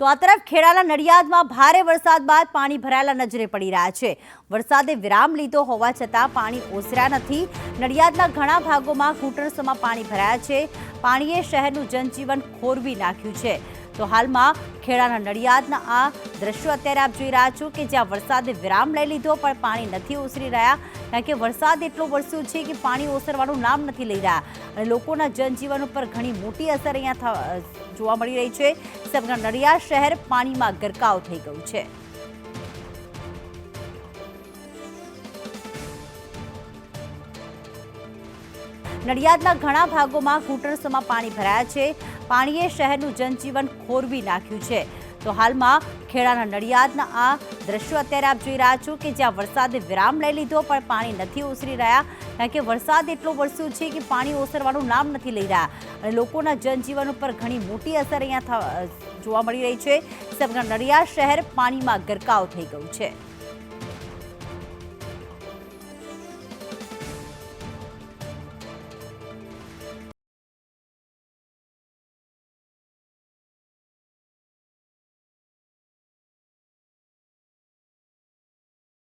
તો આ તરફ ખેડાના નડિયાદમાં ભારે વરસાદ બાદ પાણી ભરાયેલા નજરે પડી રહ્યા છે. વરસાદે વિરામ લીધો હોવા છતાં પાણી ઓસર્યા નથી. નડિયાદના ઘણા ભાગોમાં ઘૂંટણસમાં પાણી ભરાયા છે. પાણીએ શહેરનું જનજીવન ખોરવી નાખ્યું છે. તો હાલમાં ખેડાના નડિયાદના આ દ્રશ્યો અત્યારે આપ જોઈ રહ્યા છો કે જ્યાં વરસાદે વિરામ લઈ લીધો, પણ પાણી નથી ઓસરી રહ્યા. કારણ કે વરસાદ એટલો વરસ્યો છે કે પાણી ઓસરવાનું નામ નથી લઈ રહ્યા. અને લોકોના જનજીવન ઉપર ઘણી મોટી અસર અહીંયા જોવા મળી રહી છે. સમગ્ર નડિયાદ શહેર પાણીમાં ગરકાવ થઈ ગયું છે. નડિયાદના ઘણા ભાગોમાં ઘૂંટણસમાં પાણી ભરાયા છે. પાણીએ શહેરનું જનજીવન ખોરવી નાખ્યું છે. તો હાલમાં ખેડાના નડિયાદના આ દ્રશ્યો અત્યારે આપ જોઈ રહ્યા છો કે જ્યાં વરસાદે વિરામ લઈ લીધો પણ પાણી નથી ઓસરી રહ્યા. કારણ કે વરસાદ એટલો વરસ્યો છે કે પાણી ઓસરવાનું નામ નથી લઈ રહ્યા. અને લોકોના જનજીવન ઉપર ઘણી મોટી અસર અહીંયા જોવા મળી રહી છે. સમગ્ર નડિયાદ શહેર પાણીમાં ગરકાવ થઈ ગયું છે.